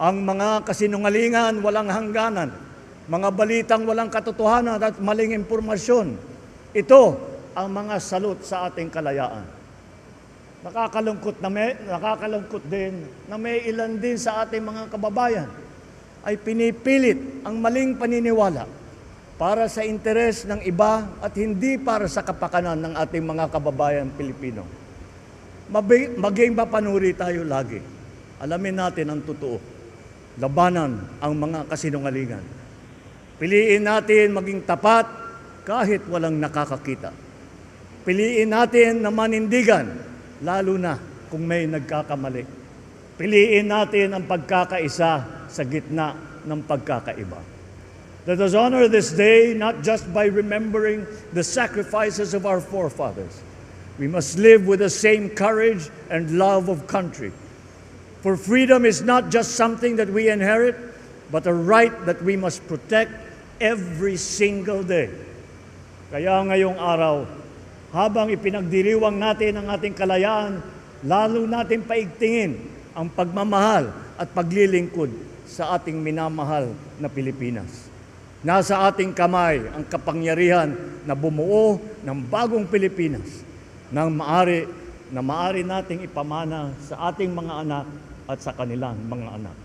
ang mga kasinungalingan walang hangganan, mga balitang walang katotohanan at maling impormasyon. Ito ang mga salot sa ating kalayaan. Nakakalungkot na may, nakakalungkot din na may ilan din sa ating mga kababayan ay pinipilit ang maling paniniwala para sa interes ng iba at hindi para sa kapakanan ng ating mga kababayan Pilipino. Maging mapanuri tayo lagi. Alamin natin ang totoo. Labanan ang mga kasinungalingan. Piliin natin maging tapat kahit walang nakakakita. Piliin natin na manindigan, lalo na kung may nagkakamali. Piliin natin ang pagkakaisa sa gitna ng pagkakaiba. Let us honor this day not just by remembering the sacrifices of our forefathers. We must live with the same courage and love of country. For freedom is not just something that we inherit, but a right that we must protect every single day. Kaya ngayong araw, habang ipinagdiriwang natin ang ating kalayaan, lalo natin paigtingin ang pagmamahal at paglilingkod sa ating minamahal na Pilipinas. Nasa ating kamay ang kapangyarihan na bumuo ng bagong Pilipinas nang maari na maari nating ipamana sa ating mga anak at sa kanilang mga anak.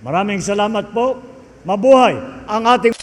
Maraming salamat po. Mabuhay ang ating